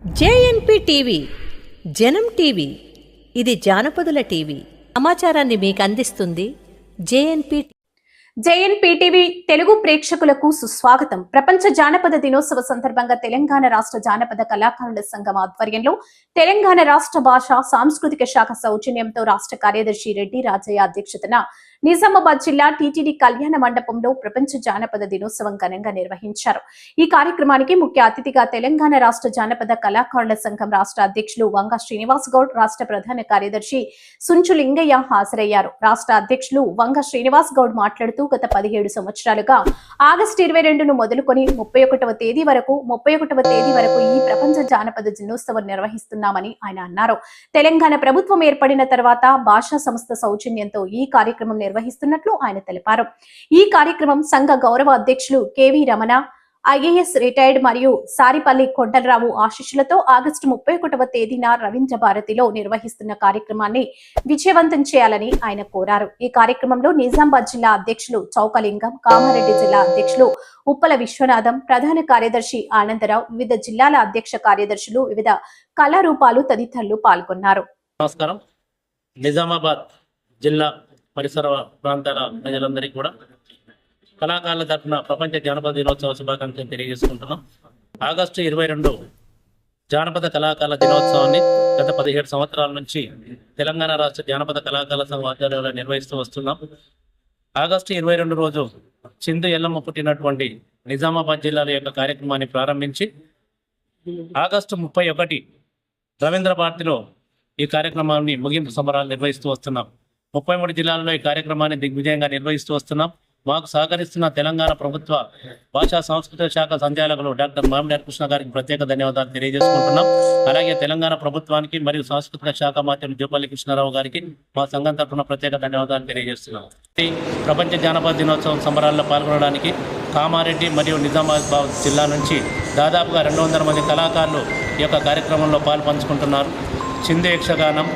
JNP TV జనం TV ఇది జానపదుల TV. సమాచారాన్ని మీకు అందిస్తుంది జేఎన్పి జేఎన్పిటీవీ తెలుగు ప్రేక్షకులకు సుస్వాగతం. ప్రపంచ జానపద దినోత్సవ సందర్భంగా తెలంగాణ రాష్ట్ర జానపద కళాకారుల సంఘం ఆధ్వర్యంలో తెలంగాణ రాష్ట్ర భాష సాంస్కృతిక శాఖ సౌజన్యంతో రాష్ట్ర కార్యదర్శి రెడ్డి రాజయ్య అధ్యక్షతన నిజామాబాద్ జిల్లా టీటీడీ కళ్యాణ మండపంలో ప్రపంచ జానపద దినోత్సవం ఘనంగా నిర్వహించారు. ఈ కార్యక్రమానికి ముఖ్య అతిథిగా తెలంగాణ రాష్ట్ర జానపద కళాకారుల సంఘం రాష్ట్ర అధ్యక్షులు వంగ శ్రీనివాస్ గౌడ్ రాష్ట్ర ప్రధాన కార్యదర్శి సుంచు లింగయ్య హాజరయ్యారు. రాష్ట్ర అధ్యక్షులు వంగ శ్రీనివాస్ గౌడ్ మాట్లాడుతూ గత పదిహేడు సంవత్సరాలుగా ఆగస్టు ఇరవై రెండును మొదలుకొని ముప్పై ఒకటవ తేదీ వరకు ముప్పై ఒకటవ తేదీ వరకు ఈ ప్రపంచ జానపద దినోత్సవం నిర్వహిస్తున్నామని ఆయన అన్నారు. తెలంగాణ ప్రభుత్వం ఏర్పడిన తర్వాత భాషా సంస్థ సౌజన్యంతో ఈ కార్యక్రమం నిర్వహిస్తున్నట్లు ఆయన తెలిపారు. ఈ కార్యక్రమం సంఘ గౌరవ అధ్యక్షులు కెవి రమణ ఐఏఎస్ రిటైర్డ్ మరియు సారిపల్లి కొండలరావు ఆశీస్సులతో ఆగస్టు ముప్పై ఒకటవ తేదీన రవీంద్ర భారతిలో నిర్వహిస్తున్న కార్యక్రమాన్ని విజయవంతం చేయాలని ఆయన కోరారు. ఈ కార్యక్రమంలో నిజామాబాద్ జిల్లా అధ్యక్షులు చౌకలింగం కామారెడ్డి జిల్లా అధ్యక్షులు ఉప్పల విశ్వనాథం ప్రధాన కార్యదర్శి ఆనందరావు వివిధ జిల్లాల అధ్యక్ష కార్యదర్శులు వివిధ కళారూపాలు తదితరులు పాల్గొన్నారు. నమస్కారం. నిజామాబాద్ జిల్లా పరిసర ప్రాంతాల ప్రజలందరికీ కూడా కళాకారుల తరఫున ప్రపంచ జానపద దినోత్సవ శుభాకాంక్షలు తెలియజేసుకుంటున్నాం. ఆగస్టు ఇరవై రెండు జానపద కళాకారుల దినోత్సవాన్ని గత పదిహేడు సంవత్సరాల నుంచి తెలంగాణ రాష్ట్ర జానపద కళాకారుల సంఘం ఆధ్వర్యంలో నిర్వహిస్తూ వస్తున్నాం. ఆగస్టు ఇరవై రెండు రోజు చిందు ఎల్లమ్మ పుట్టినటువంటి నిజామాబాద్ జిల్లాల యొక్క కార్యక్రమాన్ని ప్రారంభించి ఆగస్టు ముప్పై ఒకటి రవీంద్ర భారతిలో ఈ కార్యక్రమాన్ని ముగింపు సంబరాలు నిర్వహిస్తూ వస్తున్నాం. ముప్పై మూడు జిల్లాల్లో ఈ కార్యక్రమాన్ని దిగ్విజయంగా నిర్వహిస్తూ వస్తున్నాం. మాకు సహకరిస్తున్న తెలంగాణ ప్రభుత్వ భాషా సాంస్కృతిక శాఖ సంచాలకులు డాక్టర్ మామిడి కృష్ణ గారికి ప్రత్యేక ధన్యవాదాలు తెలియజేసుకుంటున్నాం. అలాగే తెలంగాణ ప్రభుత్వానికి మరియు సాంస్కృతిక శాఖ మంత్రి జోపల్లి కృష్ణారావు గారికి మా సంఘం తరఫున ప్రత్యేక ధన్యవాదాలు తెలియజేస్తున్నాం. ప్రపంచ జానపద దినోత్సవం సంబరాల్లో పాల్గొనడానికి కామారెడ్డి మరియు నిజామాబాద్ జిల్లా నుంచి దాదాపుగా రెండు వందల మంది కళాకారులు ఈ యొక్క కార్యక్రమంలో పాలు పంచుకుంటున్నారు. యక్షగానం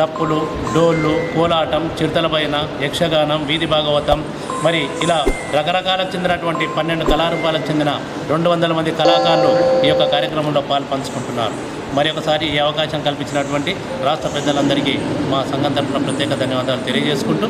డప్పులు డోళ్ళు కోలాటం చిరుతలపైన యక్షగానం వీధి భాగవతం. మరి ఇలా రకరకాలకు చెందినటువంటి పన్నెండు కళారూపాలకు చెందిన రెండు వందల మంది కళాకారులు ఈ యొక్క కార్యక్రమంలో పాల్పంచుకుంటున్నారు. మరి ఒకసారి ఈ అవకాశం కల్పించినటువంటి రాష్ట్ర పెద్దలందరికీ మా సంఘం తరఫున ప్రత్యేక ధన్యవాదాలు తెలియజేసుకుంటూ